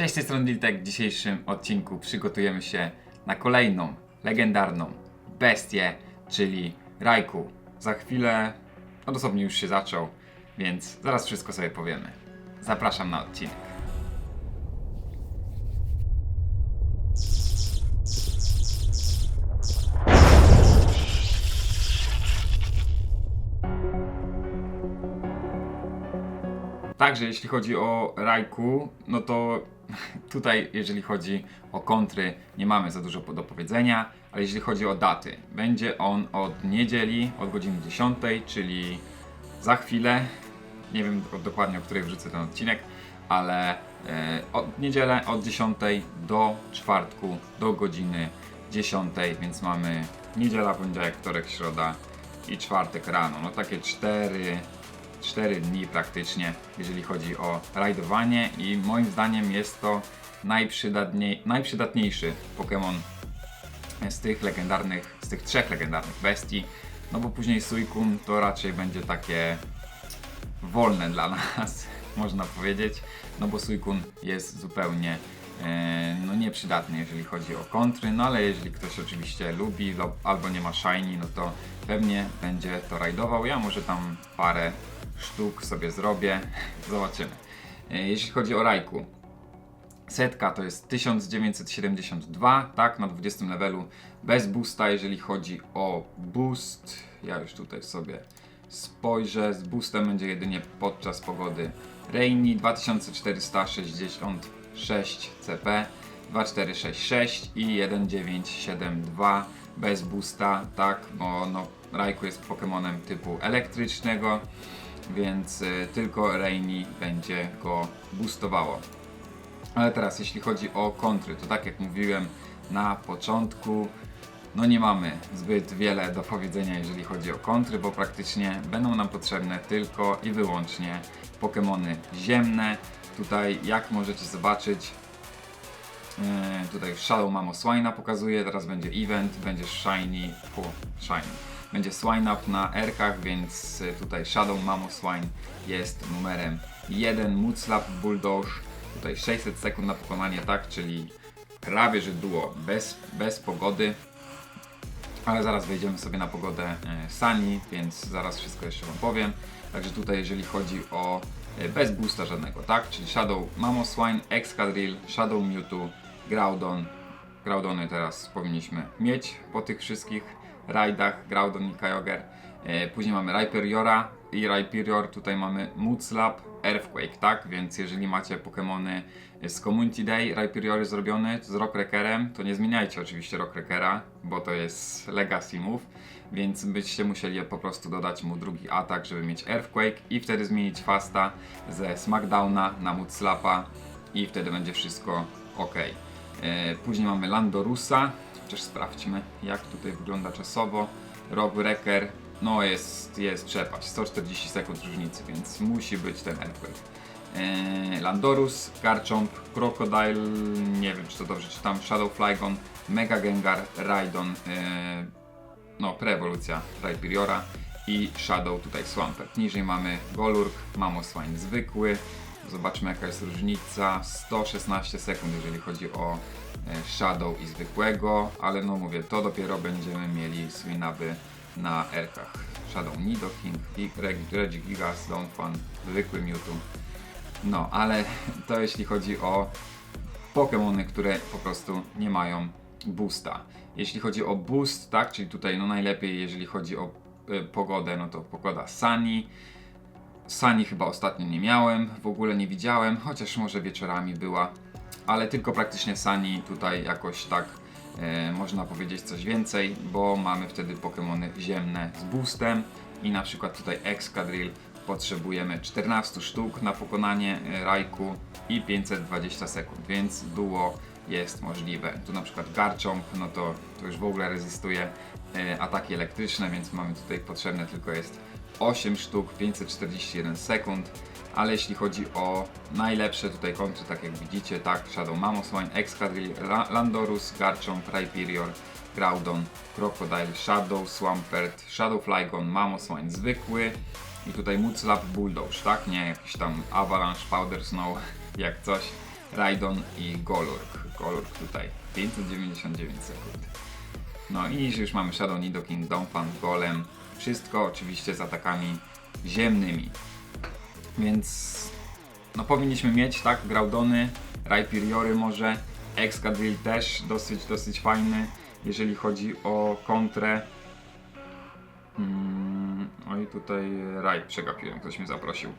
Cześć, z tej strony Diltek. W dzisiejszym odcinku przygotujemy się na kolejną legendarną bestię, czyli Rajku. Za chwilę, dosłownie już się zaczął, więc zaraz wszystko sobie powiemy. Zapraszam na odcinek. Także jeśli chodzi o Rajku, no to tutaj jeżeli chodzi o kontry nie mamy za dużo do powiedzenia, ale jeśli chodzi o daty, będzie on od niedzieli od godziny 10, czyli za chwilę, nie wiem dokładnie o której wrzucę ten odcinek, ale e, od niedzielę od 10 do czwartku do godziny 10, więc mamy niedziela, poniedziałek, wtorek, środa i czwartek rano. No takie cztery 4 dni praktycznie, jeżeli chodzi o rajdowanie i moim zdaniem jest to najprzydatniej, najprzydatniejszy Pokémon z tych legendarnych, z tych trzech legendarnych bestii, no bo później Suicune to raczej będzie takie wolne dla nas, można powiedzieć, no bo Suicune jest zupełnie e, no nieprzydatny, jeżeli chodzi o kontry, no ale jeżeli ktoś oczywiście lubi albo nie ma shiny, no to pewnie będzie to rajdował. Ja może tam parę sztuk sobie zrobię, zobaczymy. E, Jeśli chodzi o Rajku, Setka to jest 1972, tak, na 20 levelu, bez boosta, jeżeli chodzi o boost. Ja już tutaj sobie spojrzę, z boostem będzie jedynie podczas pogody rainy, 2466 CP, 2466 i 1972 bez boosta, tak, bo no, Raikou jest Pokemonem typu elektrycznego, więc y, tylko Rainy będzie go boostowało. Ale teraz, jeśli chodzi o kontry, to tak jak mówiłem na początku, no nie mamy zbyt wiele do powiedzenia, jeżeli chodzi o kontry, bo praktycznie będą nam potrzebne tylko i wyłącznie Pokémony ziemne. Tutaj, jak możecie zobaczyć, e, tutaj Shadow Mamo Swine'a pokazuje, teraz będzie event, będzie Shiny, o, Shiny. Będzie Swine Up na R-kach, więc e, tutaj Shadow Mamo Swine jest numerem 1, Mudslap Bulldoge, tutaj 600 sekund na pokonanie, tak, czyli prawie że duo bez, bez pogody, ale zaraz wejdziemy sobie na pogodę e, Sani, więc zaraz wszystko jeszcze Wam powiem. Także tutaj jeżeli chodzi o e, bez boosta żadnego, tak? Czyli Shadow Mamoswine, Excadrill, Shadow Mewtwo, Groudon. Groudony teraz powinniśmy mieć po tych wszystkich rajdach, Groudon i Kyogre. E, Później mamy Rhyperiora i Rhyperior, tutaj mamy Mudslap, Earthquake, tak? Więc jeżeli macie Pokémony z Community Day, Rhyperior jest zrobiony z Rockrackerem, to nie zmieniajcie oczywiście Rockrackera, bo to jest Legacy Move, więc byście musieli po prostu dodać mu drugi atak, żeby mieć Earthquake i wtedy zmienić Fasta ze Smackdowna na Mudslapa i wtedy będzie wszystko ok. E, Później mamy Landorusa, chociaż sprawdźmy jak tutaj wygląda czasowo. Rock Wrecker, no jest, jest przepaść, 140 sekund różnicy, więc musi być ten Earthquake. Eee, Landorus, Garchomp, Crocodile, nie wiem czy to dobrze czytam, Shadow Flygon, Mega Gengar, Raidon, eee, no preewolucja Rhyperiora i Shadow tutaj Swampert. Niżej mamy Golurk, Mamoswine zwykły, zobaczmy jaka jest różnica, 116 sekund jeżeli chodzi o e, Shadow i zwykłego, ale no mówię, to dopiero będziemy mieli swinaby na erkach. Shadow Nidoking, Reg- Regigigas, Donphan, zwykły Mewtwo. No, ale to jeśli chodzi o Pokémony, które po prostu nie mają boosta. Jeśli chodzi o boost, tak, czyli tutaj no najlepiej, jeżeli chodzi o y, pogodę, no to pogoda Sunny. Sunny chyba ostatnio nie miałem, w ogóle nie widziałem, chociaż może wieczorami była, ale tylko praktycznie Sunny tutaj jakoś tak e, można powiedzieć coś więcej, bo mamy wtedy Pokémony ziemne z boostem i na przykład tutaj Excadrill potrzebujemy 14 sztuk na pokonanie e, Rajku i 520 sekund, więc duo jest możliwe. Tu na przykład Garchomp, no to, to już w ogóle rezystuje e, ataki elektryczne, więc mamy tutaj potrzebne tylko jest 8 sztuk, 541 sekund, ale jeśli chodzi o najlepsze tutaj kontry, tak jak widzicie, tak, Shadow Mamoswine, Excadrill, Landorus, Garchomp, Rhyperior, Groudon, Crocodile, Shadow, Swampert, Shadow Flygon, Mamoswine zwykły i tutaj Mudslap Bulldoge, tak, nie jakiś tam Avalanche, Powder Snow, jak coś, Raidon i Golurk. Golurk tutaj 599 sekund. No i już mamy Shadow Nidoking, Donphan, Golem. Wszystko oczywiście z atakami ziemnymi. Więc no powinniśmy mieć, tak, Graudony, Rhyperiory może, Excadrill też dosyć, dosyć fajny, jeżeli chodzi o kontrę. Mm, no i tutaj Raj przegapiłem, ktoś mnie zaprosił,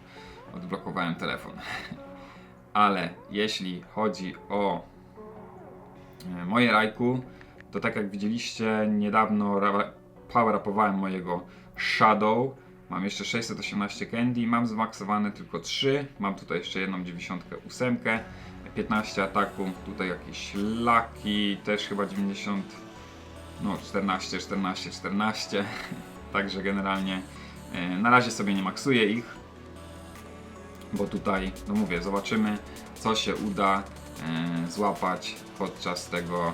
odblokowałem telefon. Ale jeśli chodzi o e, moje Rajku, to tak jak widzieliście niedawno ra- power upowałem mojego Shadow. Mam jeszcze 618 candy, mam zmaksowane tylko 3. Mam tutaj jeszcze jedną 98, 15 ataku, tutaj jakieś laki, też chyba 90, no 14, 14, 14. Także generalnie e, na razie sobie nie maksuję ich, bo tutaj, no mówię, zobaczymy co się uda e, złapać podczas tego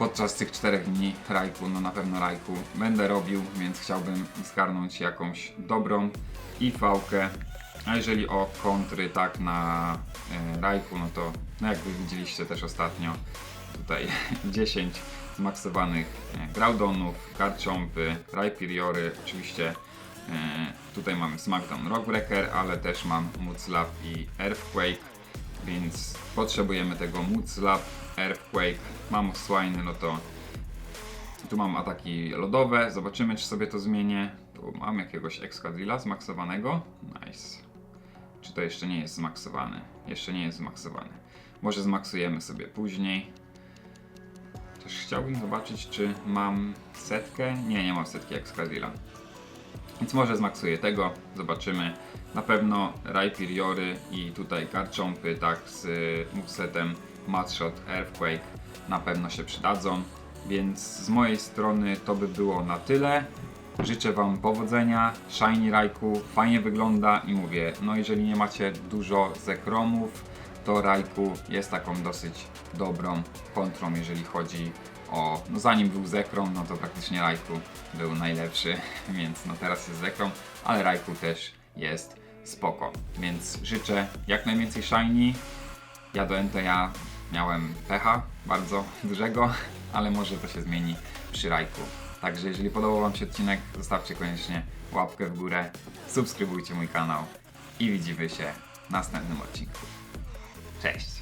podczas tych czterech dni rajku, no na pewno rajku będę robił, więc chciałbym zgarnąć jakąś dobrą IV-kę. A jeżeli o kontry tak na e, rajku, no to no jak wy widzieliście też ostatnio, tutaj 10 zmaksowanych e, Groudonów, Garchompy, Rhyperiory, oczywiście e, tutaj mamy Smackdown Rockbreaker, ale też mam Mudslap i Earthquake więc potrzebujemy tego Mudslap, Earthquake, mam Swine, no to tu mam ataki lodowe, zobaczymy czy sobie to zmienię. Tu mam jakiegoś Excadrilla zmaksowanego, nice. Czy to jeszcze nie jest zmaksowany? Jeszcze nie jest zmaksowany. Może zmaksujemy sobie później. Też chciałbym zobaczyć czy mam setkę. Nie, nie mam setki Excadrilla. Więc może zmaksuję tego, zobaczymy. Na pewno Rhyperiory i tutaj Garchompy, tak, z y, movesetem Matshot, Earthquake na pewno się przydadzą. Więc z mojej strony to by było na tyle. Życzę Wam powodzenia, Shiny Raikou fajnie wygląda i mówię, no jeżeli nie macie dużo zekromów, to Raikou jest taką dosyć dobrą kontrą, jeżeli chodzi o, no zanim był Zekrom, no to praktycznie Raikou był najlepszy, więc no teraz jest Zekrom, ale Raikou też jest spoko, więc życzę jak najwięcej Shiny. Ja do NTA miałem pecha bardzo dużego, ale może to się zmieni przy Raikou. Także jeżeli podobał Wam się odcinek, zostawcie koniecznie łapkę w górę, subskrybujcie mój kanał i widzimy się w następnym odcinku. Cześć!